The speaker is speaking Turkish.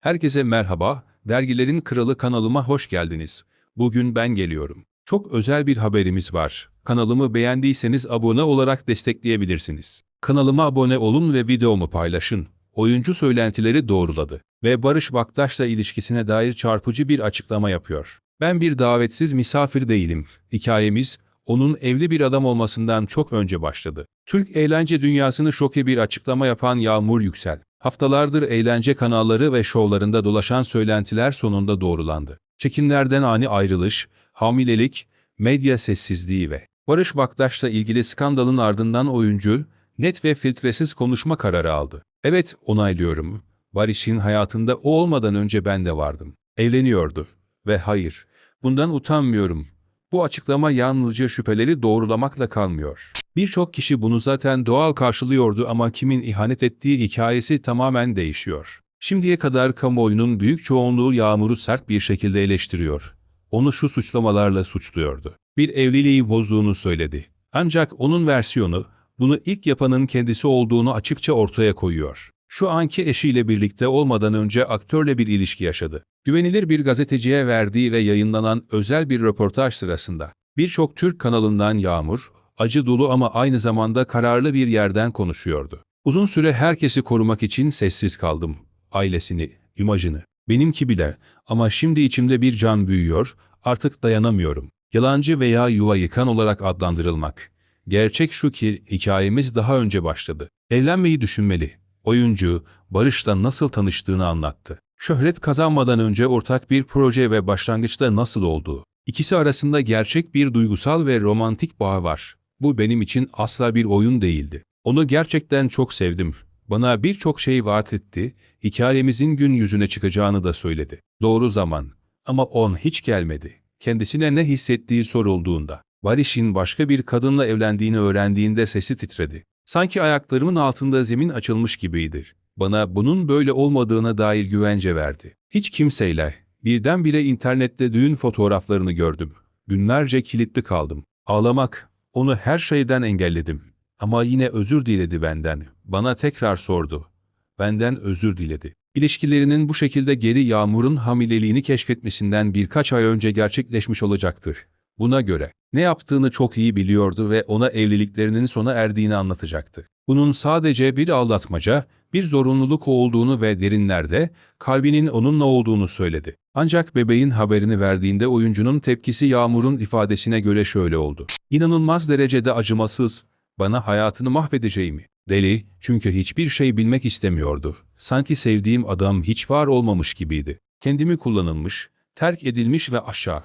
Herkese merhaba, Dergilerin Kralı kanalıma hoş geldiniz. Bugün ben geliyorum. Çok özel bir haberimiz var. Kanalımı beğendiyseniz abone olarak destekleyebilirsiniz. Kanalıma abone olun ve videomu paylaşın. Oyuncu söylentileri doğruladı ve Barış Baktaş'la ilişkisine dair çarpıcı bir açıklama yapıyor. Ben bir davetsiz misafir değilim. Hikayemiz, onun evli bir adam olmasından çok önce başladı. Türk eğlence dünyasını şoke bir açıklama yapan Yağmur Yüksel, haftalardır eğlence kanalları ve şovlarında dolaşan söylentiler sonunda doğrulandı. Çekimlerden ani ayrılış, hamilelik, medya sessizliği ve Barış Baktaş'la ilgili skandalın ardından oyuncu, net ve filtresiz konuşma kararı aldı. Evet, onaylıyorum. Barış'ın hayatında o olmadan önce ben de vardım. Evleniyordu. Ve hayır, bundan utanmıyorum. Bu açıklama yalnızca şüpheleri doğrulamakla kalmıyor. Birçok kişi bunu zaten doğal karşılıyordu ama kimin ihanet ettiği hikayesi tamamen değişiyor. Şimdiye kadar kamuoyunun büyük çoğunluğu Yağmur'u sert bir şekilde eleştiriyor. Onu şu suçlamalarla suçluyordu. Bir evliliği bozduğunu söyledi. Ancak onun versiyonu, bunu ilk yapanın kendisi olduğunu açıkça ortaya koyuyor. Şu anki eşiyle birlikte olmadan önce aktörle bir ilişki yaşadı. Güvenilir bir gazeteciye verdiği ve yayınlanan özel bir röportaj sırasında birçok Türk kanalından Yağmur, acı dolu ama aynı zamanda kararlı bir yerden konuşuyordu. Uzun süre herkesi korumak için sessiz kaldım. Ailesini, imajını, benimki bile ama şimdi içimde bir can büyüyor, artık dayanamıyorum. Yalancı veya yuva yıkan olarak adlandırılmak. Gerçek şu ki hikayemiz daha önce başladı. Evlenmeyi düşünmeli. Oyuncu, Barış'la nasıl tanıştığını anlattı. Şöhret kazanmadan önce ortak bir proje ve başlangıçta nasıl olduğu. İkisi arasında gerçek bir duygusal ve romantik bağ var. Bu benim için asla bir oyun değildi. Onu gerçekten çok sevdim. Bana birçok şey vaat etti, hikayemizin gün yüzüne çıkacağını da söyledi. Doğru zaman. Ama on hiç gelmedi. Kendisine ne hissettiği sorulduğunda. Barış'ın başka bir kadınla evlendiğini öğrendiğinde sesi titredi. Sanki ayaklarımın altında zemin açılmış gibiydi. Bana bunun böyle olmadığına dair güvence verdi. Hiç kimseyle, birdenbire internette düğün fotoğraflarını gördüm. Günlerce kilitli kaldım. Ağlamak, onu her şeyden engelledim. Ama yine özür diledi benden. Bana tekrar sordu. Benden özür diledi. İlişkilerinin bu şekilde geri Yağmur'un hamileliğini keşfetmesinden birkaç ay önce gerçekleşmiş olacaktır. Buna göre ne yaptığını çok iyi biliyordu ve ona evliliklerinin sona erdiğini anlatacaktı. Bunun sadece bir aldatmaca, bir zorunluluk olduğunu ve derinlerde kalbinin onunla olduğunu söyledi. Ancak bebeğin haberini verdiğinde oyuncunun tepkisi Yağmur'un ifadesine göre şöyle oldu. İnanılmaz derecede acımasız, bana hayatını mahvedeceğimi. Deli, çünkü hiçbir şey bilmek istemiyordu. Sanki sevdiğim adam hiç var olmamış gibiydi. Kendimi kullanılmış, terk edilmiş ve aşağı